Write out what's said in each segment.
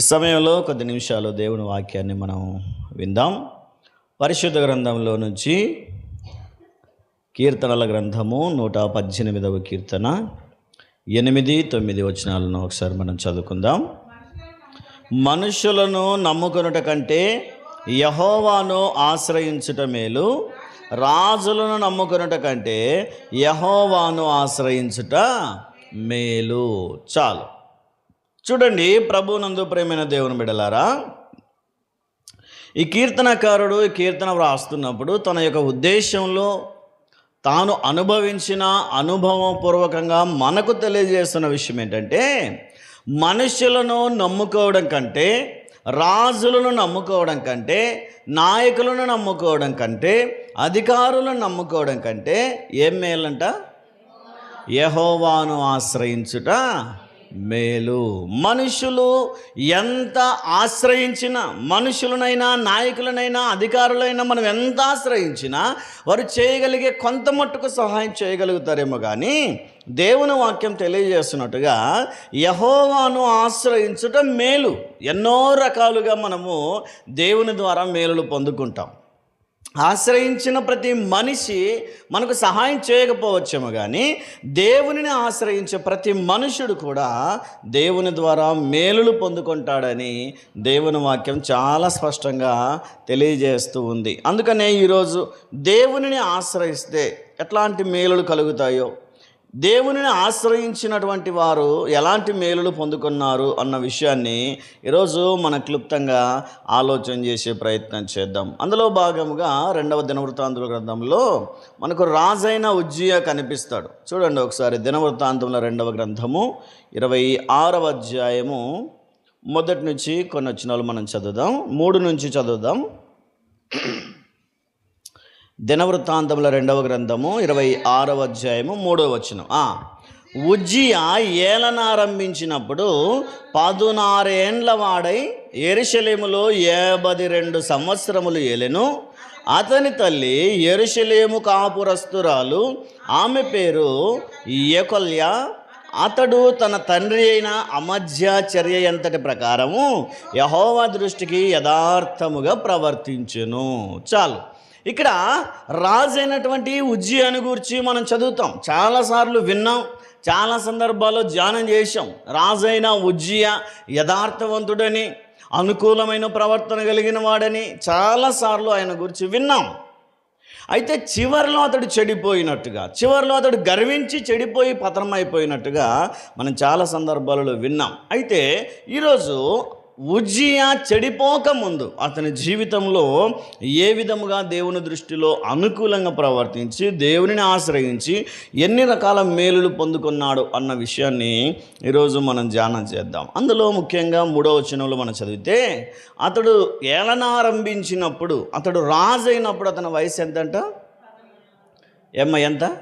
ఈ సమయంలో కొద్ది నిమిషాలు దేవుని వాక్యాన్ని మనం విందాం. పరిశుద్ధ గ్రంథంలో నుంచి కీర్తనల గ్రంథము నూట పద్దెనిమిదవ కీర్తన. ఎనిమిది తొమ్మిది వచనాలను ఒకసారి మనం చదువుకుందాం. మనుషులను నమ్ముకొనుట కంటే యహోవాను ఆశ్రయించుట మేలు. రాజులను నమ్ముకొనుట కంటే యహోవాను ఆశ్రయించుట మేలు. చాలు. చూడండి ప్రభునందు ప్రేమైన దేవుని బిడలారా ఈ కీర్తనకారుడు ఈ కీర్తన వ్రాస్తున్నప్పుడు తన యొక్క ఉద్దేశంలో తాను అనుభవించిన అనుభవపూర్వకంగా మనకు తెలియజేస్తున్న విషయం ఏంటంటే మనుషులను నమ్ముకోవడం కంటే రాజులను నమ్ముకోవడం కంటే నాయకులను నమ్ముకోవడం కంటే అధికారులను నమ్ముకోవడం కంటే ఏం మేలంట? యహోవాను ఆశ్రయించుట. మేలు. మనుషులు ఎంత ఆశ్రయించిన మనుషులనైనా నాయకులనైనా అధికారులైనా మనం ఎంత ఆశ్రయించినా వారు చేయగలిగే కొంత మట్టుకు సహాయం చేయగలుగుతారేమో కానీ దేవుని వాక్యం తెలియజేస్తున్నట్టుగా యహోవాను ఆశ్రయించుట మేలు. ఎన్నో రకాలుగా మనము దేవుని ద్వారా మేలులు పొందుకుంటాం. ఆశ్రయించిన ప్రతి మనిషి మనకు సహాయం చేయకపోవచ్చేమో కానీ దేవునిని ఆశ్రయించే ప్రతి మనుషుడు కూడా దేవుని ద్వారా మేలులు పొందుకుంటాడని దేవుని వాక్యం చాలా స్పష్టంగా తెలియజేస్తూ ఉంది. అందుకనే ఈరోజు దేవునిని ఆశ్రయిస్తే ఎట్లాంటి మేలులు కలుగుతాయో దేవునిని ఆశ్రయించినటువంటి వారు ఎలాంటి మేలులు పొందుకున్నారు అన్న విషయాన్ని ఈరోజు మన క్లుప్తంగా ఆలోచన చేసే ప్రయత్నం చేద్దాం. అందులో భాగముగా రెండవ దినవృత్తాంతుల గ్రంథంలో మనకు రాజైన ఉజ్జయ కనిపిస్తాడు. చూడండి ఒకసారి దినవృత్తాంతంలో రెండవ గ్రంథము ఇరవై ఆరవ అధ్యాయము మొదటి నుంచి కొన్ని వచ్చిన మనం చదువుదాం. మూడు నుంచి చదువుదాం. దినవృత్తాంతముల రెండవ గ్రంథము ఇరవై ఆరవ అధ్యాయము మూడవ వచనం. ఆ, ఉజ్జియా ఏలనారంభించినప్పుడు పదునారేండ్ల వాడై ఎరుషలేములో ఏబది రెండు సంవత్సరములు ఏలెను. అతని తల్లి ఎరుషలేము కాపురస్తురాలు ఆమె పేరు యకొల్య. అతడు తన తండ్రి అయిన అమధ్య చర్య ఎంతటి ప్రకారము? యహోవా దృష్టికి యథార్థముగా ప్రవర్తించెను. చాలు. ఇక్కడ రాజైనటువంటి ఉజ్జయాన్ని గురించి మనం చదువుతాం. చాలాసార్లు విన్నాం చాలా సందర్భాల్లో ధ్యానం చేశాం. రాజైన ఉజ్జియ యథార్థవంతుడని అనుకూలమైన ప్రవర్తన కలిగిన వాడని చాలాసార్లు ఆయన గురించి విన్నాం. అయితే చివరిలో అతడు చెడిపోయినట్టుగా చివరిలో అతడు గర్వించి చెడిపోయి పతనమైపోయినట్టుగా మనం చాలా సందర్భాలలో విన్నాం. అయితే ఈరోజు ఉజ్జియా చెడిపోకముందు అతని జీవితంలో ఏ విధముగా దేవుని దృష్టిలో అనుకూలంగా ప్రవర్తించి దేవునిని ఆశ్రయించి ఎన్ని రకాల మేలులు పొందుకున్నాడు అన్న విషయాన్ని ఈరోజు మనం ధ్యానం చేద్దాం. అందులో ముఖ్యంగా మూడో వచనంలో మనం చదివితే అతడు ఏలనారంభించినప్పుడు అతడు రాజు అయినప్పుడు అతని వయసు ఎంతంట? ఏమ్మ ఎంత?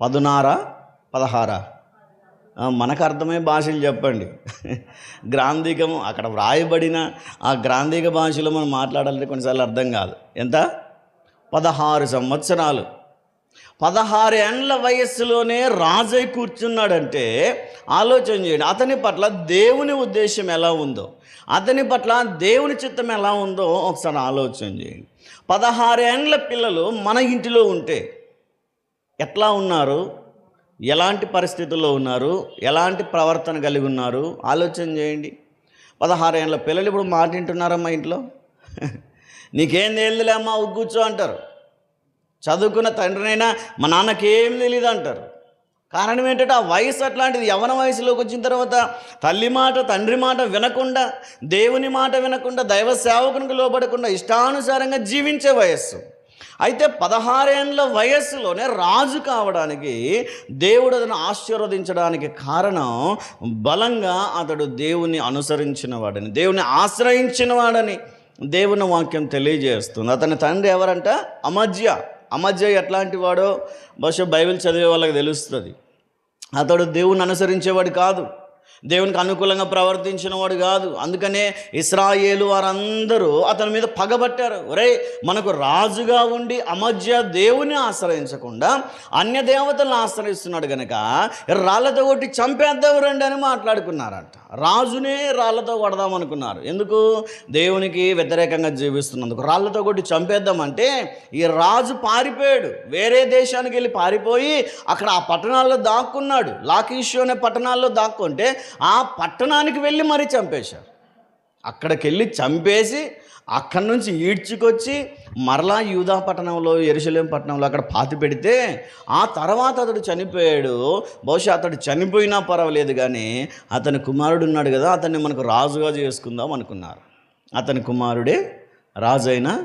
పదునారా? పదహారా? మనకు అర్థమయ్యే భాషలు చెప్పండి. గ్రాంధికం అక్కడ వ్రాయబడిన ఆ గ్రాంధిక భాషలో మనం మాట్లాడాలంటే కొన్నిసార్లు అర్థం కాదు. ఎంత? పదహారు సంవత్సరాలు. పదహారు ఏండ్ల వయస్సులోనే రాజై కూర్చున్నాడంటే ఆలోచన చేయండి. అతని పట్ల దేవుని ఉద్దేశం ఎలా ఉందో అతని పట్ల దేవుని చిత్తం ఎలా ఉందో ఒకసారి ఆలోచన చేయండి. పదహారు ఏండ్ల పిల్లలు మన ఇంటిలో ఉంటే ఎట్లా ఉన్నారు? ఎలాంటి పరిస్థితుల్లో ఉన్నారు? ఎలాంటి ప్రవర్తన కలిగి ఉన్నారు? ఆలోచన చేయండి. పదహారు ఏళ్ళ పిల్లలు ఇప్పుడు మాటింటున్నారమ్మా ఇంట్లో. నీకేం తెలియదులే అమ్మా కూర్చో అంటారు. చదువుకున్న తండ్రినైనా మా నాన్నకేం తెలియదు అంటారు. కారణం ఏంటంటే ఆ వయసు అట్లాంటిది. యవన వయసులోకి వచ్చిన తర్వాత తల్లి మాట తండ్రి మాట వినకుండా దేవుని మాట వినకుండా దైవ సేవకునికి లోపడకుండా ఇష్టానుసారంగా జీవించే వయస్సు. అయితే పదహారేండ్ల వయస్సులోనే రాజు కావడానికి దేవుడు అతను ఆశీర్వదించడానికి కారణం బలంగా అతడు దేవుని అనుసరించిన వాడని దేవుని ఆశ్రయించిన వాడని దేవుని వాక్యం తెలియజేస్తుంది. అతని తండ్రి ఎవరంట? అమధ్య అమధ్య ఎట్లాంటి వాడో? బహుశా బైబిల్ చదివే వాళ్ళకి తెలుస్తుంది. అతడు దేవుని అనుసరించేవాడు కాదు. దేవునికి అనుకూలంగా ప్రవర్తించిన వాడు కాదు. అందుకనే ఇస్రాయేలు వారందరూ అతని మీద పగబట్టారు. ఒరే మనకు రాజుగా ఉండి అమధ్య దేవుని ఆశ్రయించకుండా అన్య దేవతలను ఆశ్రయిస్తున్నాడు కనుక రాళ్ళతో కొట్టి చంపేద్దాం రండి అని మాట్లాడుకున్నారంట. రాజునే రాళ్ళతో కొడదాం అనుకున్నారు ఎందుకు? దేవునికి వ్యతిరేకంగా జీవిస్తున్నందుకు. రాళ్ళతో కొట్టి చంపేద్దామంటే ఈ రాజు పారిపోయాడు. వేరే దేశానికి వెళ్ళి పారిపోయి అక్కడ ఆ పట్టణాల్లో దాక్కున్నాడు. లాకీషు అనే పట్టణాల్లో దాక్కుంటే ఆ పట్టణానికి వెళ్ళి మరీ చంపేశారు. అక్కడికి వెళ్ళి చంపేసి అక్కడి నుంచి ఈడ్చుకొచ్చి మరలా యూదా పట్టణంలో ఎరుసలేం పట్టణంలో అక్కడ పాతి పెడితే ఆ తర్వాత అతడు చనిపోయాడు. బహుశా అతడు చనిపోయినా పర్వాలేదు కానీ అతని కుమారుడు ఉన్నాడు కదా అతన్ని మనకు రాజుగా చేసుకుందాం అనుకున్నారు. అతని కుమారుడే రాజైన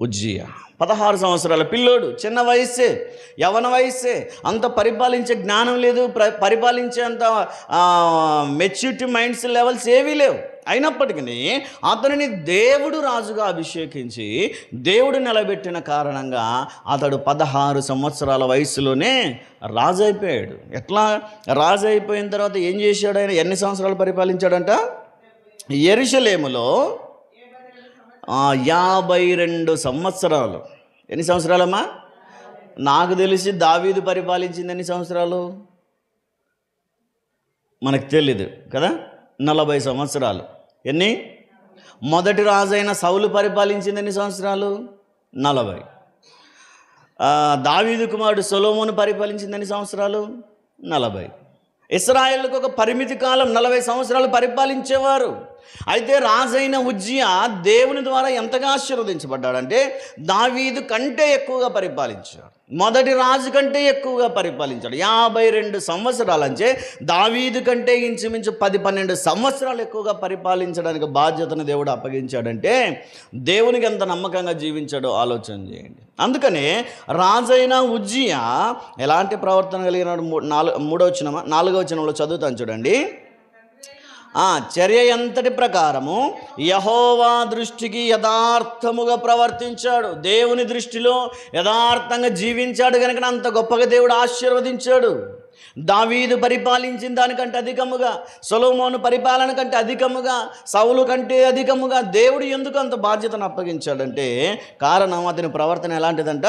ఉజ్జియా. పదహారు సంవత్సరాల పిల్లోడు చిన్న వయస్సే యవన వయస్సే అంత పరిపాలించే జ్ఞానం లేదు ప్ర పరిపాలించే అంత మెచ్యూరిటీ మైండ్స్ లెవెల్స్ ఏవీ లేవు. అయినప్పటికీ అతనిని దేవుడు రాజుగా అభిషేకించి దేవుడు నిలబెట్టిన కారణంగా అతడు పదహారు సంవత్సరాల వయసులోనే రాజు అయిపోయాడు ఎట్లా? రాజు అయిపోయిన తర్వాత ఏం చేశాడు ఆయన? ఎన్ని సంవత్సరాలు పరిపాలించాడంట? ఎరుషలేములో యాభై రెండు సంవత్సరాలు. ఎన్ని సంవత్సరాలమ్మా? నాకు తెలిసి దావీదు పరిపాలించింది ఎన్ని సంవత్సరాలు? మనకు తెలీదు కదా? నలభై సంవత్సరాలు. ఎన్ని? మొదటి రాజైన సౌలు పరిపాలించింది ఎన్ని సంవత్సరాలు? నలభై. దావీదు కుమారుడు సొలోమోను పరిపాలించింది ఎన్ని సంవత్సరాలు? నలభై. ఇస్రాయేల్కు ఒక పరిమితి కాలం నలభై సంవత్సరాలు పరిపాలించేవారు. అయితే రాజైన ఉజ్జియా దేవుని ద్వారా ఎంతగా ఆశీర్వదించబడ్డాడంటే దావీదు కంటే ఎక్కువగా పరిపాలించాడు. మొదటి రాజు కంటే ఎక్కువగా పరిపాలించాడు. యాభై రెండు సంవత్సరాలంచే దావీదు కంటే ఇంచుమించు పది పన్నెండు సంవత్సరాలు ఎక్కువగా పరిపాలించడానికి బాధ్యతను దేవుడు అప్పగించాడంటే దేవునికి ఎంత నమ్మకంగా జీవించాడో ఆలోచన చేయండి. అందుకనే రాజైన ఉజ్జియా ఎలాంటి ప్రవర్తన కలిగినాడు? నాలుగు మూడో వచ్చిన నాలుగో వచనంలో చదువుతాను చూడండి. ఆ చర్య ఎంతటి ప్రకారము? యహోవా దృష్టికి యథార్థముగా ప్రవర్తించాడు. దేవుని దృష్టిలో యథార్థంగా జీవించాడు కనుక అంత గొప్పగా దేవుడు ఆశీర్వదించాడు. దావీదు పరిపాలించిన దానికంటే అధికముగా సొలోమోను పరిపాలన కంటే అధికముగా సౌలు కంటే అధికముగా దేవుడు ఎందుకు అంత బాధ్యతను అప్పగించాడంటే కారణం అతని ప్రవర్తన ఎలాంటిదంట?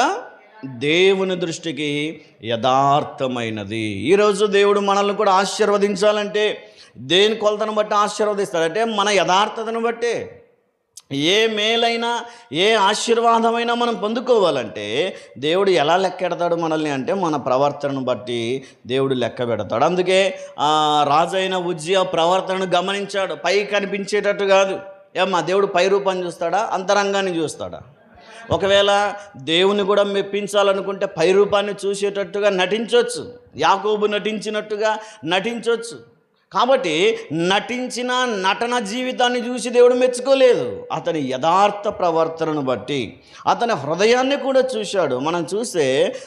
దేవుని దృష్టికి యథార్థమైనది. ఈరోజు దేవుడు మనల్ని కూడా ఆశీర్వదించాలంటే దేని కొలతను బట్టి ఆశీర్వదిస్తాడంటే మన యథార్థతను బట్టే. ఏ మేలైనా ఏ ఆశీర్వాదమైనా మనం పొందుకోవాలంటే దేవుడు ఎలా లెక్కెడతాడు మనల్ని అంటే మన ప్రవర్తనను బట్టి దేవుడు లెక్క పెడతాడు. అందుకే ఆ రాజైన ఉజ్జియ ప్రవర్తనను గమనించాడు. పై కనిపించేటట్టు కాదు. ఏమ్మా దేవుడు పై రూపాన్ని చూస్తాడా? అంతరంగాన్ని చూస్తాడా? ఒకవేళ దేవుని కూడా మెప్పించాలనుకుంటే పై రూపాన్ని చూసేటట్టుగా నటించవచ్చు యాకోబు నటించినట్టుగా నటించవచ్చు కాబట్టి నటించిన నటన జీవితాన్ని చూసి దేవుడు మెచ్చుకోలేదు. అతని యథార్థ ప్రవర్తనను బట్టి అతని హృదయాన్ని కూడా చూశాడు. మనం చూస్తే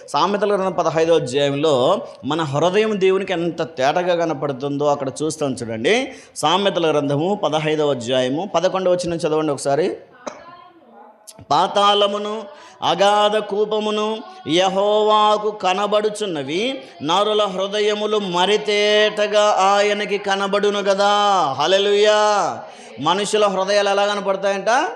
సామెతల గ్రంథం పదహైదో అధ్యాయంలో మన హృదయం దేవునికి ఎంత తేటగా కనపడుతుందో అక్కడ చూస్తాం చూడండి. సామెతల గ్రంథము పదహైదవ అధ్యాయము పదకొండవ వచ్చిన చదవండి ఒకసారి. పాతాళమును అగాధ కూపమును యహోవాకు కనబడుచున్నవి. నరుల హృదయములు మరితేటగా ఆయనకి కనబడును కదా హలలుయా మనుషుల హృదయాలు ఎలా కనపడతాయంట?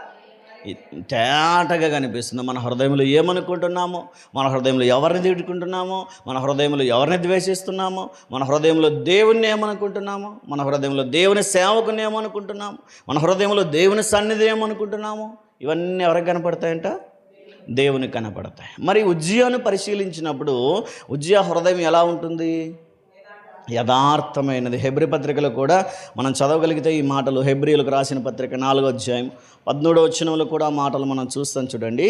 తేటగా కనిపిస్తుంది. మన హృదయంలో ఏమనుకుంటున్నామో? మన హృదయంలో ఎవరిని తిట్టుకుంటున్నామో? మన హృదయంలో ఎవరిని ద్వేషిస్తున్నామో? మన హృదయంలో దేవుణ్ణి ఏమనుకుంటున్నామో? మన హృదయంలో దేవుని సేవకుని ఏమనుకుంటున్నాము? మన హృదయంలో దేవుని సన్నిధి ఏమనుకుంటున్నామో? ఇవన్నీ ఎవరికి కనపడతాయంట? దేవునికి కనపడతాయి. మరి ఉజ్జియాను పరిశీలించినప్పుడు ఉజ్జియా హృదయం ఎలా ఉంటుంది? యథార్థమైనది. హెబ్రి పత్రికలో కూడా మనం చదవగలిగితే ఈ మాటలు హెబ్రిలకు రాసిన పత్రిక నాలుగో అధ్యాయం పద్మూడో వచ్చినంలో కూడా ఆ మాటలు మనం చూస్తాం చూడండి.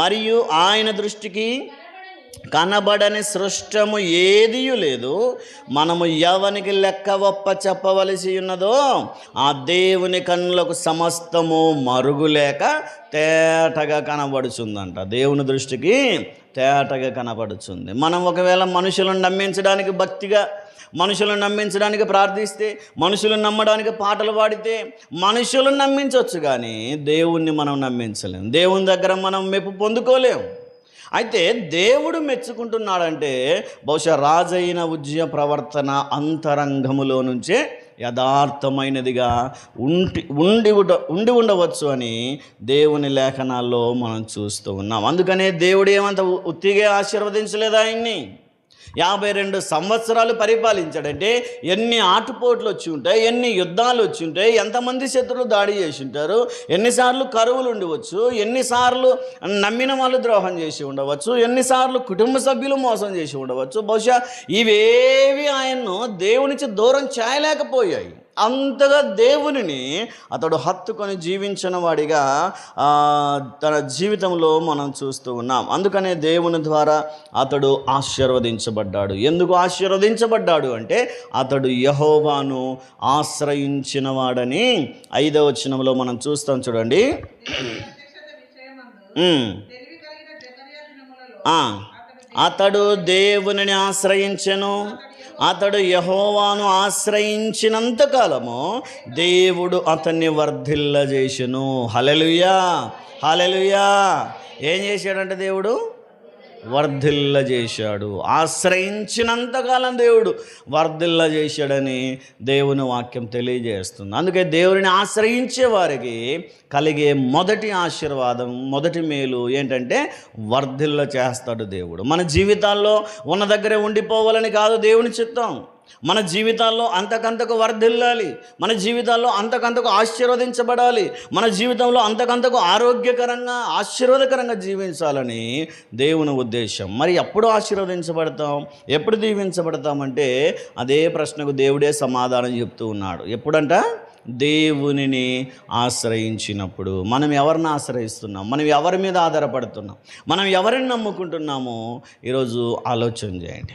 మరియు ఆయన దృష్టికి కనబడని సృష్టము ఏదియు లేదు. మనము ఎవనికి లెక్క ఒప్ప చెప్పవలసి ఉన్నదో ఆ దేవుని కన్నులకు సమస్తము మరుగులేక తేటగా కనబడుచుందంట. దేవుని దృష్టికి తేటగా కనబడుచుంది. మనం ఒకవేళ మనుషులను నమ్మించడానికి భక్తిగా మనుషులను నమ్మించడానికి ప్రార్థిస్తే మనుషులను నమ్మడానికి పాటలు పాడితే మనుషులను నమ్మించవచ్చు కానీ దేవుణ్ణి మనం నమ్మించలేము దేవుని దగ్గర మనం మెప్పు పొందుకోలేం. అయితే దేవుడు మెచ్చుకుంటున్నాడంటే బహుశా రాజైన ఉజ్జయ ప్రవర్తన అంతరంగములో నుంచే యథార్థమైనదిగా ఉండి ఉండి ఉండ ఉండి ఉండవచ్చు అని దేవుని లేఖనాల్లో మనం చూస్తూ ఉన్నాం. అందుకనే దేవుడు ఏమంత ఉత్తిగే ఆశీర్వదించలేదు ఆయన్ని? యాభై రెండు సంవత్సరాలు పరిపాలించాడంటే ఎన్ని ఆటుపోట్లు వచ్చి ఉంటాయి ఎన్ని యుద్ధాలు వచ్చి ఉంటాయి ఎంతమంది శత్రులు దాడి చేసి ఉంటారు ఎన్నిసార్లు కరువులు ఉండవచ్చు ఎన్నిసార్లు నమ్మిన వాళ్ళు ద్రోహం చేసి ఉండవచ్చు ఎన్నిసార్లు కుటుంబ సభ్యులు మోసం చేసి ఉండవచ్చు. బహుశా ఇవేవి ఆయన్ను దేవునించి దూరం చేయలేకపోయాయి. అంతగా దేవునిని అతడు హత్తుకొని జీవించిన వాడిగా తన జీవితంలో మనం చూస్తూ ఉన్నాం. అందుకనే దేవుని ద్వారా అతడు ఆశీర్వదించబడ్డాడు. ఎందుకు ఆశీర్వదించబడ్డాడు అంటే అతడు యహోవాను ఆశ్రయించిన వాడని ఐదవ వచనంలో మనం చూస్తాం చూడండి. అతడు దేవునిని ఆశ్రయించను. అతడు యహోవాను ఆశ్రయించినంత కాలము దేవుడు అతన్ని వర్ధిల్లజేసెను హలలుయా హలలుయా ఏం చేశాడంటే దేవుడు? వర్ధిల్ల చేశాడు ఆశ్రయించినంతకాలం దేవుడు వర్ధిల్ల చేశాడని దేవుని వాక్యం తెలియజేస్తుంది. అందుకే దేవుడిని ఆశ్రయించే వారికి కలిగే మొదటి ఆశీర్వాదం మొదటి మేలు ఏంటంటే వర్ధిల్ల చేస్తాడు దేవుడు. మన జీవితాల్లో ఉన్న దగ్గరే ఉండిపోవాలని కాదు దేవుని చిత్తం. మన జీవితాల్లో అంతకంతకు వర్ధిల్లాలి. మన జీవితాల్లో అంతకంతకు ఆశీర్వదించబడాలి. మన జీవితంలో అంతకంతకు ఆరోగ్యకరంగా ఆశీర్వాదకరంగా జీవించాలని దేవుని ఉద్దేశం. మరి ఎప్పుడు ఆశీర్వదించబడతాం? ఎప్పుడు దీవించబడతామంటే అదే ప్రశ్నకు దేవుడే సమాధానం చెప్తూ ఉన్నాడు. ఎప్పుడంట? దేవునిని ఆశ్రయించినప్పుడు. మనం ఎవరిని ఆశ్రయిస్తున్నాం? మనం ఎవరి మీద ఆధారపడుతున్నాం? మనం ఎవరిని నమ్ముకుంటున్నామో? ఈరోజు ఆలోచన చేయండి.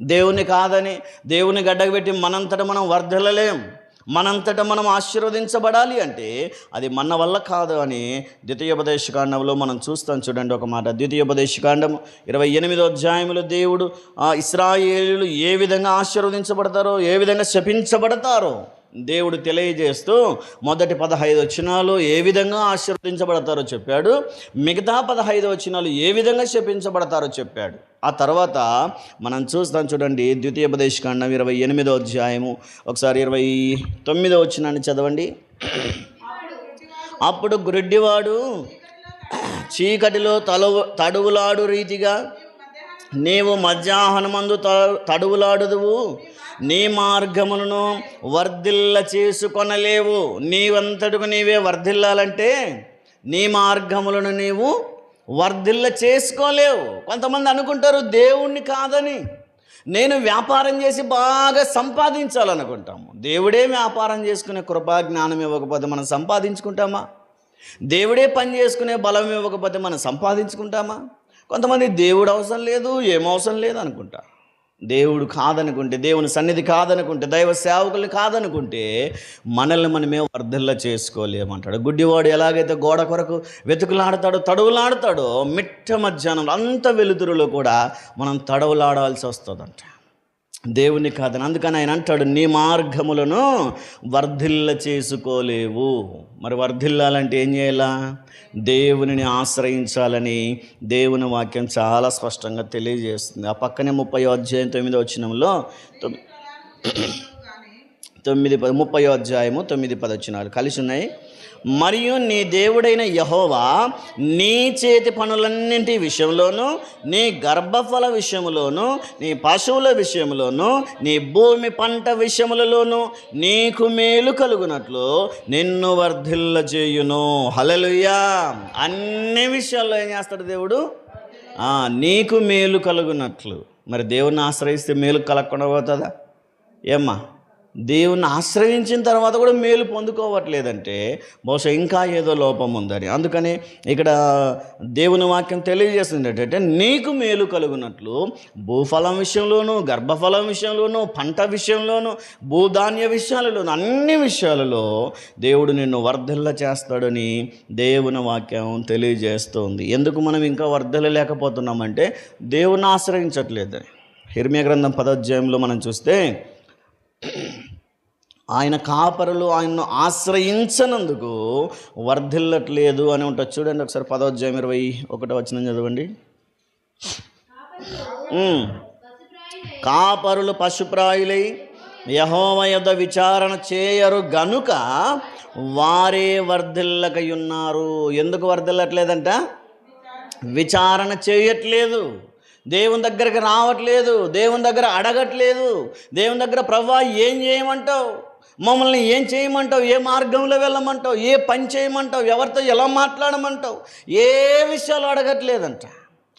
దేవుని కాదని దేవుని గడ్డగబెట్టి మనంతట మనం వర్ధలలేం మనంతట మనం ఆశీర్వదించబడాలి అంటే అది మన వల్ల కాదు అని ద్వితీయోపదేశకాండంలో మనం చూస్తాం చూడండి ఒక మాట. ద్వితీయోపదేశకాండం ఇరవై ఎనిమిదో అధ్యాయంలో దేవుడు ఆ ఇస్రాయేలు ఏ విధంగా ఆశీర్వదించబడతారో ఏ విధంగా శపించబడతారో దేవుడు తెలియజేస్తూ మొదటి పదహైదు వచనాలు ఏ విధంగా ఆశీర్వదించబడతారో చెప్పాడు. మిగతా పదహైదు వచనాలు ఏ విధంగా శపించబడతారో చెప్పాడు. ఆ తర్వాత మనం చూస్తాం చూడండి ద్వితీయోపదేశకాండం ఇరవై ఎనిమిదో అధ్యాయము. ఒకసారి ఇరవై తొమ్మిదో వచనాన్ని చదవండి. అప్పుడు గురిడ్డివాడు చీకటిలో తలవు తడువులాడు రీతిగా నీవు మధ్యాహ్నమందు త- తడువులాడుదువు. నీ మార్గములను వర్ధిల్ల చేసుకొనలేవు. నీవంతటికు నీవే వర్ధిల్లాలంటే నీ మార్గములను నీవు వర్ధిల్ల చేసుకోలేవు. కొంతమంది అనుకుంటారు దేవుణ్ణి కాదని. నేను వ్యాపారం చేసి బాగా సంపాదించాలనుకుంటాము. దేవుడే వ్యాపారం చేసుకునే కృపా జ్ఞానం ఇవ్వకపోతే మనం సంపాదించుకుంటామా? దేవుడే పని చేసుకునే బలం ఇవ్వకపోతే మనం సంపాదించుకుంటామా? కొంతమంది దేవుడు అవసరం లేదు ఏం అవసరం లేదు అనుకుంటారు దేవుడు కాదనుకుంటే దేవుని సన్నిధి కాదనుకుంటే దైవ సేవకులు కాదనుకుంటే మనల్ని మనమే వర్ధల్లా చేసుకోలేమంటాడు. గుడ్డివాడు ఎలాగైతే గోడ కొరకు వెతుకులాడతాడో తడవులాడతాడో మిట్ట మధ్యాహ్నం అంత వెలుతురులో కూడా మనం తడవులాడాల్సి వస్తుందంట. దేవుని కాదని. అందుకని ఆయన అంటాడు నీ మార్గములను వర్ధిల్ల చేసుకోలేవు. మరి వర్ధిల్లాలంటే ఏం చేయాలా? దేవునిని ఆశ్రయించాలని దేవుని వాక్యం చాలా స్పష్టంగా తెలియజేస్తుంది. ఆ పక్కనే ముప్పై అధ్యాయం తొమ్మిదో వచ్చినంలో తొమ్మిది పది ముప్పై అధ్యాయము తొమ్మిది పది వచ్చినాలు కలిసి ఉన్నాయి? మరియు నీ దేవుడైన యహోవా నీ చేతి పనులన్నింటి విషయంలోనూ నీ గర్భఫల విషయంలోనూ నీ పశువుల విషయంలోనూ నీ భూమి పంట విషయములలోనూ నీకు మేలు కలుగునట్లు నిన్ను వర్ధిల్ల చేయును హలలుయా అన్ని విషయాల్లో ఏం చేస్తాడు దేవుడు? నీకు మేలు కలుగునట్లు. మరి దేవుణ్ణి ఆశ్రయిస్తే మేలు కలగకుండా పోతుందా? ఏమ్మా? దేవుణ్ణి ఆశ్రయించిన తర్వాత కూడా మేలు పొందుకోవట్లేదంటే బహుశా ఇంకా ఏదో లోపం ఉందని. అందుకని ఇక్కడ దేవుని వాక్యం తెలియజేస్తుంది ఏంటంటే నీకు మేలు కలుగునట్లు భూఫలం విషయంలోనూ గర్భఫలం విషయంలోనూ పంట విషయంలోనూ భూధాన్య విషయాలలోనూ అన్ని విషయాలలో దేవుడు నిన్ను వర్ధల్ల చేస్తాడని దేవుని వాక్యం తెలియజేస్తోంది. ఎందుకు మనం ఇంకా వర్ధల లేకపోతున్నామంటే దేవుణ్ణి ఆశ్రయించట్లేదని. హిర్మ్య గ్రంథం పదోధ్యాయంలో మనం చూస్తే ఆయన కాపరులు ఆయన్ను ఆశ్రయించనందుకు వర్ధిల్లట్లేదు అని ఉంటుంది చూడండి ఒకసారి పదోధ్యాయం ఇరవై ఒకటో వచ్చిన చదవండి. కాపరులు పశుప్రాయులై యహోమయద విచారణ చేయరు గనుక వారే వర్ధిల్లకయున్నారు. ఎందుకు వర్ధిల్లట్లేదంట? విచారణ చేయట్లేదు. దేవుని దగ్గరికి రావట్లేదు. దేవుని దగ్గర అడగట్లేదు. దేవుని దగ్గర ప్రభా ఏం చేయమంటావు? మమ్మల్ని ఏం చేయమంటావు? ఏ మార్గంలో వెళ్ళమంటావు? ఏ పని చేయమంటావు? ఎవరితో ఎలా మాట్లాడమంటావు? ఏ విషయాలు అడగట్లేదంట.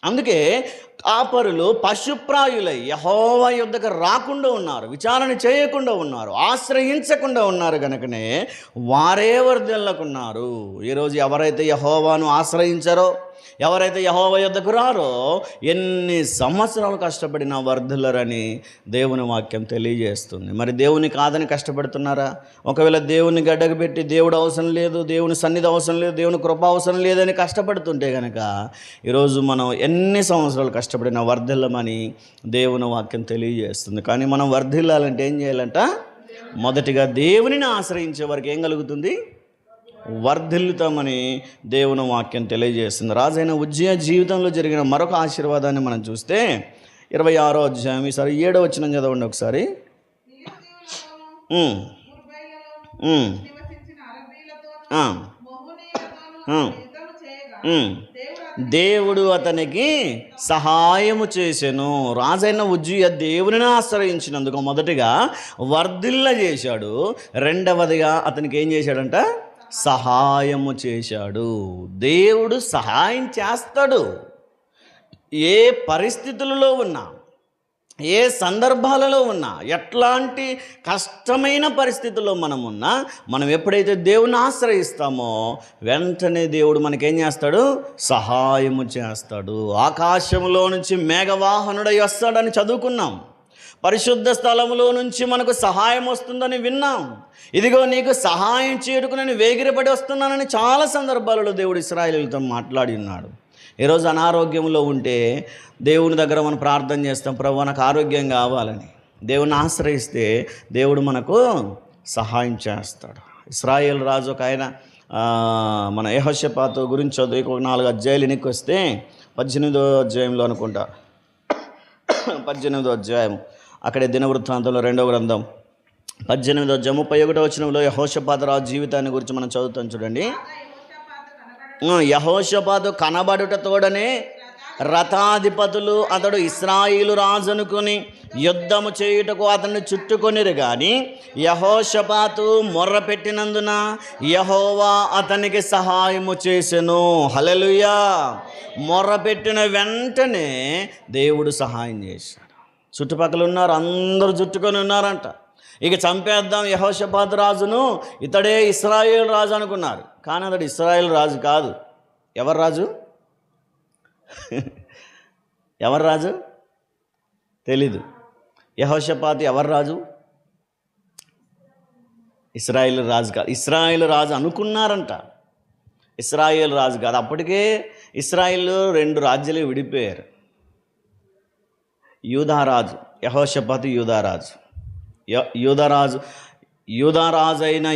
అందుకే కాపరులు పశుప్రాయులై యహోవా యుద్ధకు రాకుండా ఉన్నారు విచారణ చేయకుండా ఉన్నారు ఆశ్రయించకుండా ఉన్నారు కనుకనే వారే వర్ధిల్లకున్నారు. ఈరోజు ఎవరైతే యహోవాను ఆశ్రయించారో ఎవరైతే యహోవ యుద్ధకు రారో ఎన్ని సంవత్సరాలు కష్టపడినా వర్ధులరని దేవుని వాక్యం తెలియజేస్తుంది. మరి దేవుని కాదని కష్టపడుతున్నారా? ఒకవేళ దేవుని గడ్డకు పెట్టి దేవుడు అవసరం లేదు దేవుని సన్నిధి అవసరం లేదు దేవుని కృప అవసరం లేదని కష్టపడుతుంటే కనుక ఈరోజు మనం ఎన్ని సంవత్సరాలు కష్టపడినా వర్ధిల్లమని దేవుని వాక్యం తెలియజేస్తుంది. కానీ మనం వర్ధిల్లాలంటే ఏం చేయాలంట? మొదటిగా దేవునిని ఆశ్రయించే వరకు ఏం కలుగుతుంది? వర్ధిల్లుతామని దేవుని వాక్యం తెలియజేస్తుంది. రాజైన ఉజ్జయ జీవితంలో జరిగిన మరొక ఆశీర్వాదాన్ని మనం చూస్తే ఇరవై ఆరో అధ్యాయం ఈసారి ఏడో వచ్చిన చదవండి ఒకసారి. దేవుడు దేవుడు అతనికి సహాయము చేసెను. రాజైన ఉజ్జయ దేవునిని ఆశ్రయించినందుకు మొదటిగా వర్ధిల్ల చేశాడు. రెండవదిగా అతనికి ఏం చేశాడంట? సహాయము చేశాడు. దేవుడు సహాయం చేస్తాడు. ఏ పరిస్థితులలో ఉన్నా. ఏ సందర్భాలలో ఉన్నా ఎట్లాంటి కష్టమైన పరిస్థితుల్లో మనం ఉన్నా మనం ఎప్పుడైతే దేవుని ఆశ్రయిస్తామో వెంటనే దేవుడు మనకేం చేస్తాడు? సహాయము చేస్తాడు. ఆకాశంలో నుంచి మేఘవాహనుడై వస్తాడని చదువుకున్నాం. పరిశుద్ధ స్థలములో నుంచి మనకు సహాయం వస్తుందని విన్నాం. ఇదిగో నీకు సహాయం చేయడుకు నేను వేగిరపడి వస్తున్నానని చాలా సందర్భాలలో దేవుడు ఇస్రాయేలులతో మాట్లాడి ఉన్నాడు ఈరోజు అనారోగ్యంలో ఉంటే దేవుని దగ్గర మనం ప్రార్థన చేస్తాం ప్రభు నాకు ఆరోగ్యం కావాలని. దేవుని ఆశ్రయిస్తే దేవుడు మనకు సహాయం చేస్తాడు. ఇస్రాయేల్ రాజు ఒక ఆయన మన యహోషపాతు గురించి చదువు ఒక నాలుగు అధ్యాయులు ఎనికి వస్తే పద్దెనిమిదో అధ్యాయంలో అనుకుంటా. పద్దెనిమిదో అధ్యాయం అక్కడే దినవృత్తాంతంలో రెండవ గ్రంథం. పద్దెనిమిదో అధ్యాయం ముప్పై ఒకటో వచనంలో యహోషపాత రాజు జీవితాన్ని గురించి మనం చదువుతాం చూడండి. యహోషపాతు కనబడుట తోడనే రథాధిపతులు అతడు ఇస్రాయిలు రాజునుకుని యుద్ధము చేయుటకు అతన్ని చుట్టుకొనిరు కానీ యహోషపాతు మొర్ర పెట్టినందున యహోవా అతనికి సహాయము చేసెను. హలలుయా మొర్ర పెట్టిన వెంటనే దేవుడు సహాయం చేశాడు. చుట్టుపక్కల ఉన్నారు అందరూ చుట్టుకొని ఉన్నారంట. ఇక చంపేద్దాం యహోషపాత్ రాజును. ఇతడే ఇస్రాయేల్ రాజు అనుకున్నారు. కానీ అతడు ఇస్రాయేల్ రాజు కాదు. ఎవరు రాజు? ఎవరు రాజు? తెలీదు. యహోషపాత్ ఎవరు రాజు? ఇస్రాయేల్ రాజు కాదు. ఇస్రాయేల్ రాజు అనుకున్నారంట. ఇస్రాయేల్ రాజు కాదు. అప్పటికే ఇస్రాయేల్ రెండు రాజ్యాలు విడిపోయారు. యూధారాజు యహోషపాతు యూధారాజు యూదరాజు యూదారాజు అయిన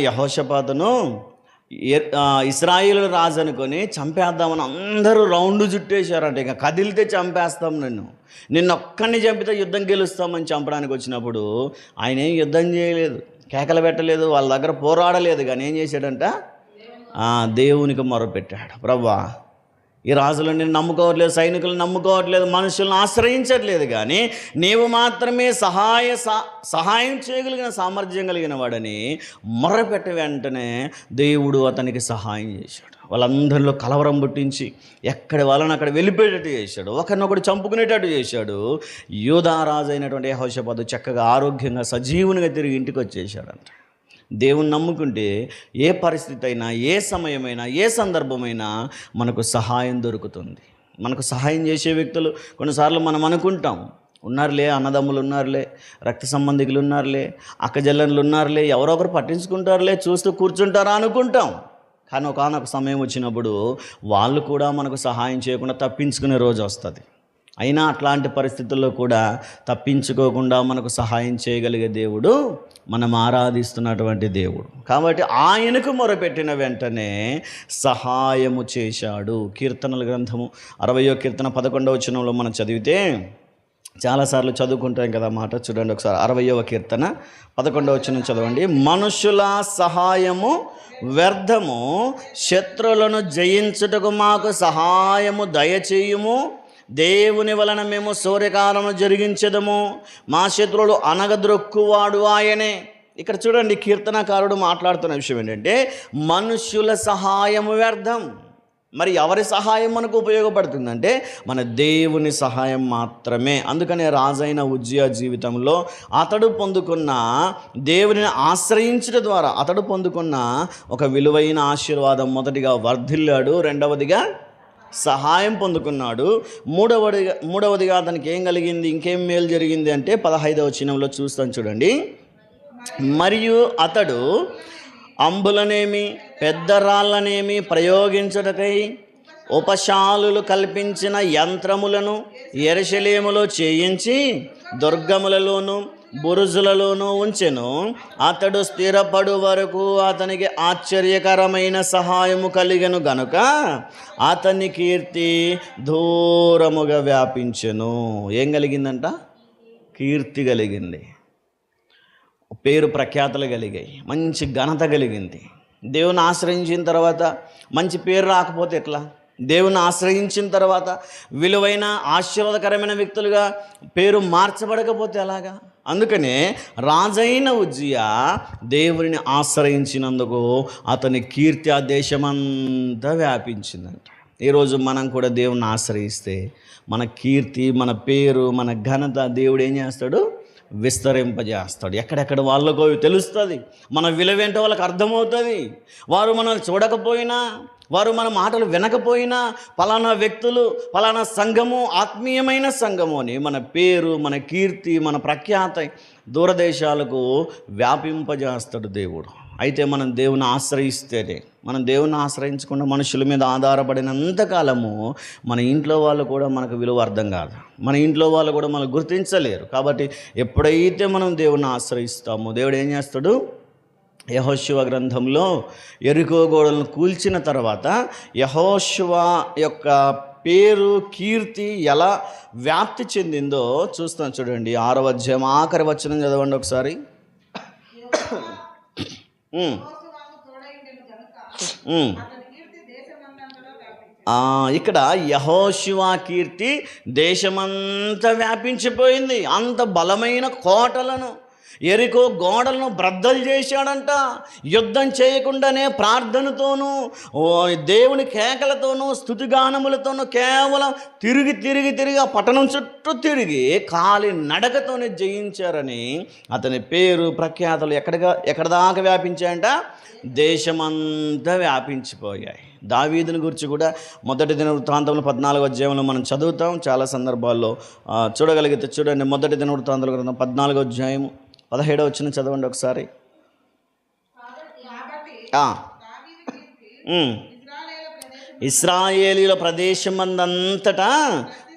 ఇస్రాయిల్ రాజు అనుకొని చంపేద్దామని అందరూ రౌండ్ చుట్టేశారంట ఇక కదిలితే చంపేస్తాం నిన్ను. నిన్న ఒక్కడిని చంపితే యుద్ధం గెలుస్తామని చంపడానికి వచ్చినప్పుడు ఆయన ఏం యుద్ధం చేయలేదు. కేకలు పెట్టలేదు వాళ్ళ దగ్గర పోరాడలేదు. కానీ ఏం చేశాడంట? దేవునికి మొరపెట్టాడు. ప్రభా ఈ రాజులను నమ్ముకోవట్లేదు సైనికులను నమ్ముకోవట్లేదు మనుషులను ఆశ్రయించట్లేదు కానీ నీవు మాత్రమే సహాయ సహాయం చేయగలిగిన సామర్థ్యం కలిగిన వాడని మొర్రపెట్ట వెంటనే దేవుడు అతనికి సహాయం చేశాడు. వాళ్ళందరిలో కలవరం పుట్టించి ఎక్కడి వాళ్ళని అక్కడ వెళ్ళిపోయేటట్టు చేశాడు ఒకరినొకడు చంపుకునేటట్టు చేశాడు. యూదారాజు అయినటువంటి హోషపాదు చక్కగా ఆరోగ్యంగా సజీవునిగా తిరిగి ఇంటికి వచ్చేసాడంట దేవుని నమ్ముకుంటే ఏ పరిస్థితి అయినా ఏ సమయమైనా ఏ సందర్భమైనా మనకు సహాయం దొరుకుతుంది. మనకు సహాయం చేసే వ్యక్తులు కొన్నిసార్లు మనం అనుకుంటాం. ఉన్నారులే అన్నదమ్ములు ఉన్నారులే రక్త సంబంధికులు ఉన్నారులే అక్కజల్లన్లు ఉన్నారులే ఎవరో ఒకరు పట్టించుకుంటారులే చూస్తూ కూర్చుంటారా అనుకుంటాం. కానీ ఒకనొక సమయం వచ్చినప్పుడు వాళ్ళు కూడా మనకు సహాయం చేయకుండా తప్పించుకునే రోజు వస్తుంది. అయినా అట్లాంటి పరిస్థితుల్లో కూడా తప్పించుకోకుండా మనకు సహాయం చేయగలిగే దేవుడు మనం ఆరాధిస్తున్నటువంటి దేవుడు. కాబట్టి ఆయనకు మొరపెట్టిన వెంటనే సహాయము చేశాడు. కీర్తనల గ్రంథము అరవయో కీర్తన పదకొండవ వచనంలో మనం చదివితే చాలాసార్లు చదువుకుంటాం కదా మాట చూడండి ఒకసారి. అరవయవ కీర్తన పదకొండవ వచనం చదవండి. మనుషుల సహాయము వ్యర్థము శత్రువులను జయించుటకు మాకు సహాయము దయచేయుము. దేవుని వలన మేము సూర్యకాలము జరిగించదము. మా శత్రువులు అనగద్రొక్కువాడు ఆయనే. ఇక్కడ చూడండి కీర్తనకారుడు మాట్లాడుతున్న విషయం ఏంటంటే మనుష్యుల సహాయము వ్యర్థం. మరి ఎవరి సహాయం మనకు ఉపయోగపడుతుందంటే మన దేవుని సహాయం మాత్రమే. అందుకనే రాజైన ఉజ్జయ జీవితంలో అతడు పొందుకున్న దేవుని ఆశ్రయించడం ద్వారా అతడు పొందుకున్న ఒక విలువైన ఆశీర్వాదం మొదటిగా వర్ధిల్లాడు రెండవదిగా సహాయం పొందుకున్నాడు. మూడవదిగా మూడవదిగా అతనికి ఏం కలిగింది? ఇంకేం మేలు జరిగింది అంటే పదహైదవ చినంలో చూస్తాను చూడండి. మరియు అతడు అంబులనేమి పెద్ద రాళ్ళనేమి ప్రయోగించుటకై ఉపశాలులు కల్పించిన యంత్రములను ఎరశలేములో చేయించి దుర్గములలోనూ బురుజులలోనూ ఉంచెను. అతడు స్థిరపడు వరకు అతనికి ఆశ్చర్యకరమైన సహాయము కలిగను గనుక అతని కీర్తి దూరముగా వ్యాపించెను. ఏం కలిగిందంట? కీర్తి కలిగింది. పేరు ప్రఖ్యాతలు కలిగాయి. మంచి ఘనత కలిగింది. దేవుని ఆశ్రయించిన తర్వాత మంచి పేరు రాకపోతే ఎట్లా? దేవుని ఆశ్రయించిన తర్వాత విలువైన ఆశీర్వాదకరమైన వ్యక్తులుగా పేరు మార్చబడకపోతే ఎలాగా? అందుకనే రాజైన ఉజ్జియా దేవుని ఆశ్రయించినందుకు అతని కీర్తి ఆ దేశమంతా వ్యాపించిందంట. ఈరోజు మనం కూడా దేవుని ఆశ్రయిస్తే మన కీర్తి మన పేరు మన ఘనత దేవుడు ఏం చేస్తాడు? విస్తరింపజేస్తాడు. ఎక్కడెక్కడ వాళ్ళకో తెలుస్తుంది. మన విలువేంటో వాళ్ళకి అర్థమవుతుంది. వారు మనల్ని చూడకపోయినా వారు మన మాటలు వినకపోయినా పలానా వ్యక్తులు పలానా సంఘము ఆత్మీయమైన సంఘము అని మన పేరు మన కీర్తి మన ప్రఖ్యాత దూరదేశాలకు వ్యాపింపజేస్తాడు దేవుడు. అయితే మనం దేవుని ఆశ్రయిస్తేనే మనం దేవుని ఆశ్రయించకుండా మనుషుల మీద ఆధారపడినంత కాలము మన ఇంట్లో వాళ్ళు కూడా మనకు విలువ అర్థం కాదు. మన ఇంట్లో వాళ్ళు కూడా మనకు గుర్తించలేరు. కాబట్టి ఎప్పుడైతే మనం దేవుని ఆశ్రయిస్తామో దేవుడు ఏం చేస్తాడు? యహోశివ గ్రంథంలో ఎరుకో గోడలను కూల్చిన తర్వాత యహోశివ యొక్క పేరు కీర్తి ఎలా వ్యాప్తి చెందిందో చూస్తాం చూడండి. ఆరవ అధ్యాయం ఆఖరి వచనం చదవండి ఒకసారి. ఇక్కడ యహోశివ కీర్తి దేశమంతా వ్యాపించిపోయింది. అంత బలమైన కోటలను ఎరికో గోడలను బ్రద్దలు చేశాడంట. యుద్ధం చేయకుండానే ప్రార్థనతోనూ ఓ దేవుని కేకలతోనూ స్థుతిగానములతోనూ కేవలం తిరిగి తిరిగి తిరిగి ఆ పట్టణం చుట్టూ తిరిగి కాలి నడకతోనే జయించారని అతని పేరు ప్రఖ్యాతలు ఎక్కడగా ఎక్కడ దాకా వ్యాపించాయంట? దేశమంతా వ్యాపించిపోయాయి. దావీదుని గురించి కూడా మొదటి దిన వృత్తాంతంలో పద్నాలుగు అధ్యాయంలో మనం చదువుతాం. చాలా సందర్భాల్లో చూడగలిగితే చూడండి. మొదటి దిన వృత్తాంతంలో పద్నాలుగు పద్నాలుగో పదహేడో వచ్చిన చదవండి ఒకసారి. ప్రదేశం ఇస్రాయేలీల ప్రదేశమందంతటా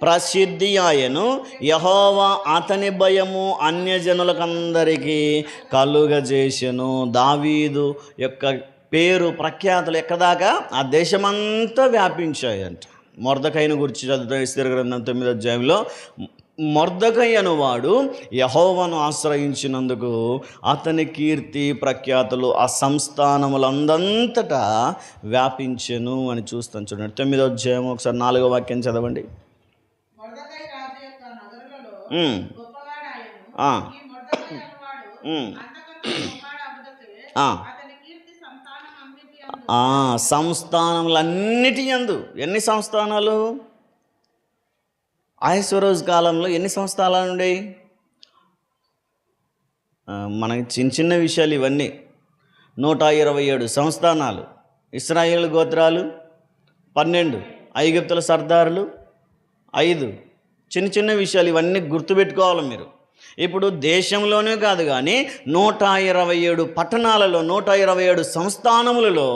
ప్రసిద్ధి ఆయను. యహోవా అతని భయము అన్యజనులకందరికీ కలుగజేసెను దావీదు యొక్క పేరు ప్రఖ్యాతులు ఎక్కదాకా? ఆ దేశమంతా వ్యాపించాయంట. మొరదకైన గురించి చదువుతాం ఇస్తర గ్రంథం తొమ్మిది అధ్యాయంలో. మొర్దకై అనువాడు. యహోవను ఆశ్రయించినందుకు అతని కీర్తి ప్రఖ్యాతులు ఆ సంస్థానములందంతటా వ్యాపించెను అని చూస్తాం చూడండి. తొమ్మిదో అధ్యాయం ఒకసారి నాలుగో వాక్యం చదవండి. సంస్థానములన్నిటి యందు. ఎన్ని సంస్థానాలు? ఆయేశ్వరోజు కాలంలో ఎన్ని సంస్థానాలు ఉండేవి మనకి చిన్న చిన్న విషయాలు ఇవన్నీ. నూట ఇరవై ఏడు సంస్థానాలు. ఇస్రాయేల్ గోత్రాలు పన్నెండు ఐగుప్తుల సర్దారులు ఐదు చిన్న చిన్న విషయాలు ఇవన్నీ గుర్తుపెట్టుకోవాలి మీరు. ఇప్పుడు దేశంలోనే కాదు కానీ నూట ఇరవై ఏడు పట్టణాలలో నూట ఇరవై ఏడు సంస్థానములలో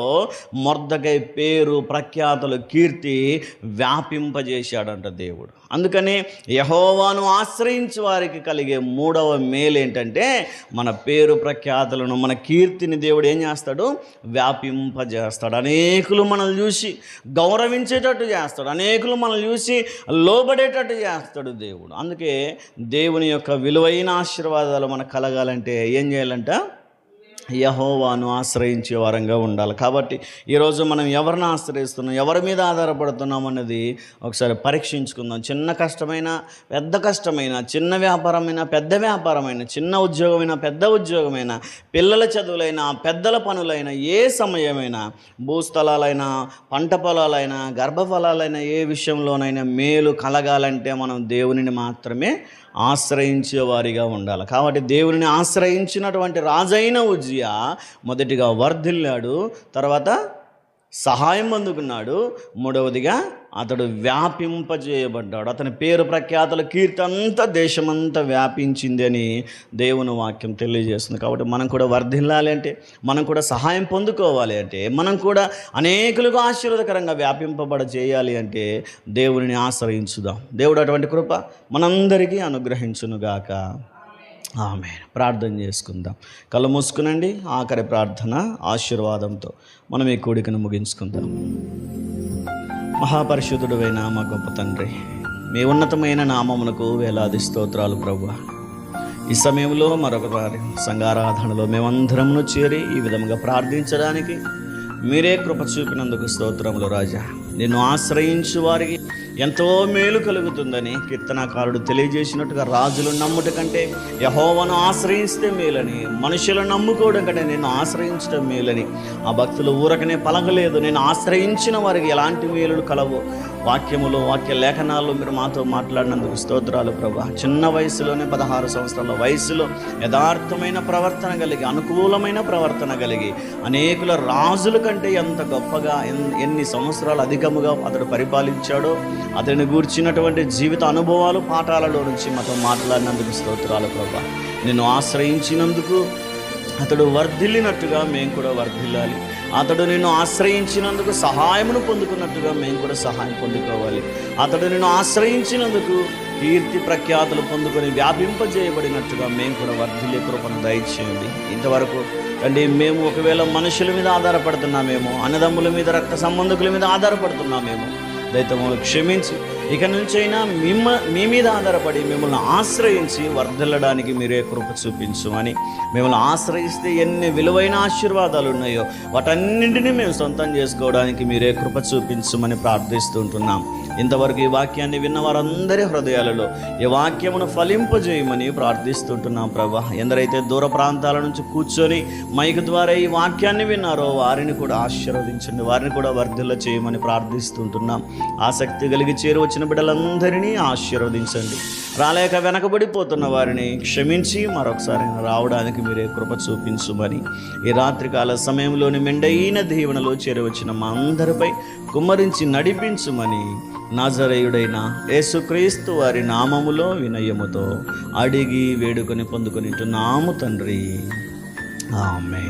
మొర్దకై పేరు ప్రఖ్యాతులు కీర్తి వ్యాపింపజేశాడంట దేవుడు. అందుకని యహోవాను ఆశ్రయించి వారికి కలిగే మూడవ మేలు ఏంటంటే మన పేరు ప్రఖ్యాతులను మన కీర్తిని దేవుడు ఏం చేస్తాడు? వ్యాపింపజేస్తాడు. అనేకులు మనల్ని చూసి గౌరవించేటట్టు చేస్తాడు. అనేకులు మనల్ని చూసి లోబడేటట్టు చేస్తాడు దేవుడు. అందుకే దేవుని యొక్క విలువైన ఆశీర్వాదాలు మనకు కలగాలంటే ఏం చేయాలంట? యహోవాను ఆశ్రయించే వారంగా ఉండాలి. కాబట్టి ఈరోజు మనం ఎవరిని ఆశ్రయిస్తున్నాం? ఎవరి మీద ఆధారపడుతున్నాం అన్నది ఒకసారి పరీక్షించుకుందాం. చిన్న కష్టమైన పెద్ద కష్టమైన చిన్న వ్యాపారమైన పెద్ద వ్యాపారమైన చిన్న ఉద్యోగమైన పెద్ద ఉద్యోగమైన పిల్లల చదువులైనా పెద్దల పనులైనా ఏ సమయమైనా భూస్థలాలైనా పంట పొలాలైనా గర్భఫలాలైనా ఏ విషయంలోనైనా మేలు కలగాలంటే మనం దేవునిని మాత్రమే ఆశ్రయించే వారిగా ఉండాలి. కాబట్టి దేవుని ఆశ్రయించినటువంటి రాజైన ఉజ్జియా మొదటిగా వర్ధిల్లాడు తర్వాత సహాయం అందుకున్నాడు మూడవదిగా అతడు వ్యాపింపజేయబడ్డాడు. అతని పేరు ప్రఖ్యాతుల కీర్తి అంతా దేశమంతా వ్యాపించింది అని దేవుని వాక్యం తెలియజేస్తుంది. కాబట్టి మనం కూడా వర్ధిల్లాలి అంటే మనం కూడా సహాయం పొందుకోవాలి అంటే మనం కూడా అనేకులకు ఆశీర్వదకరంగా వ్యాపింపబడ చేయాలి అంటే దేవుని ఆశ్రయించుదాం. దేవుడు అటువంటి కృప మనందరికీ అనుగ్రహించునుగాక ఆమె ప్రార్థన చేసుకుందాం. కళ్ళు మూసుకునండి. ఆఖరి ప్రార్థన ఆశీర్వాదంతో మనం ఈ కోడికను ముగించుకుందాం. మహాపరిశుద్ధుడైన మా గొప్ప తండ్రి మీ ఉన్నతమైన నామమునకు వేలాది స్తోత్రాలు ప్రభు ఈ సమయంలో మరొకసారి సంఘారాధనలో మేమందరమును చేరి ఈ విధముగా ప్రార్థించడానికి మీరే కృప చూపినందుకు స్తోత్రములు రాజా. నిన్ను ఆశ్రయించు వారికి ఎంతో మేలు కలుగుతుందని కీర్తనాకారుడు తెలియజేసినట్టుగా రాజులు నమ్ముట కంటే యహోవను ఆశ్రయిస్తే మేలని మనుషులను నమ్ముకోవడం కంటే నేను ఆశ్రయించడం మేలని. ఆ భక్తులు ఊరకనే పలకలేదు నేను ఆశ్రయించిన వారికి ఎలాంటి మేలులు కలవు. వాక్యములు వాక్య లేఖనాలు మీరు మాతో మాట్లాడినందుకు స్తోత్రాలు ప్రభా. చిన్న వయసులోనే పదహారు సంవత్సరాల వయసులో యథార్థమైన ప్రవర్తన కలిగి అనుకూలమైన ప్రవర్తన కలిగి అనేకుల రాజుల కంటే ఎంత గొప్పగా ఎన్- ఎన్ని సంవత్సరాలు అధికముగా అతడు పరిపాలించాడో అతని గూర్చినటువంటి జీవిత అనుభవాలు పాఠాలలో నుంచి మాతో మాట్లాడినందుకు స్తోత్రాలు ప్రభా. నిన్ను ఆశ్రయించినందుకు అతడు వర్ధిల్లినట్టుగా మేము కూడా వర్ధిల్లాలి. అతడు నిన్ను ఆశ్రయించినందుకు సహాయమును పొందుకున్నట్టుగా మేము కూడా సహాయం పొందుకోవాలి. అతడు నిన్ను ఆశ్రయించినందుకు కీర్తి ప్రఖ్యాతులు పొందుకొని వ్యాపింపజేయబడినట్టుగా మేము కూడా వర్ధిల్లే కృపను దయచేయండి. ఇంతవరకు అంటే మేము ఒకవేళ మనుషుల మీద ఆధారపడుతున్నామేమో అన్నదమ్ముల మీద రక్త సంబంధికుల మీద ఆధారపడుతున్నామేమో దైతములు క్షమించి ఇక నుంచైనా మిమ్మ మీ మీద ఆధారపడి మిమ్మల్ని ఆశ్రయించి వర్ధిల్లడానికి మీరే కృప చూపించమని మిమ్మల్ని ఆశ్రయిస్తే ఎన్ని విలువైన ఆశీర్వాదాలు ఉన్నాయో వాటన్నింటినీ మేము సొంతం చేసుకోవడానికి మీరే కృప చూపించమని ప్రార్థిస్తుంటున్నాం ఇంతవరకు ఈ వాక్యాన్ని విన్న వారందరి హృదయాలలో ఈ వాక్యమును ఫలింపజేయమని ప్రార్థిస్తుంటున్నాం ప్రభా. ఎందరైతే దూర ప్రాంతాల నుంచి కూర్చొని మైక్ ద్వారా ఈ వాక్యాన్ని విన్నారో వారిని కూడా ఆశీర్వదించండి వారిని కూడా వర్ధిల్ల చేయమని ప్రార్థిస్తుంటున్నాం ఆసక్తి కలిగి చేరువ వచ్చిన బిడ్డలందరినీ ఆశీర్వదించండి. రాలేక వెనకబడిపోతున్న వారిని క్షమించి మరొకసారి రావడానికి మీరే కృప చూపించుమని ఈ రాత్రికాల సమయంలోని మెండైన దీవెనలో చేరవచ్చిన మా అందరిపై కుమ్మరించి నడిపించుమని నాజరేయుడైన యేసుక్రీస్తు వారి నామములో వినయముతో అడిగి వేడుకొని పొందుకుని నాము తండ్రి. ఆమె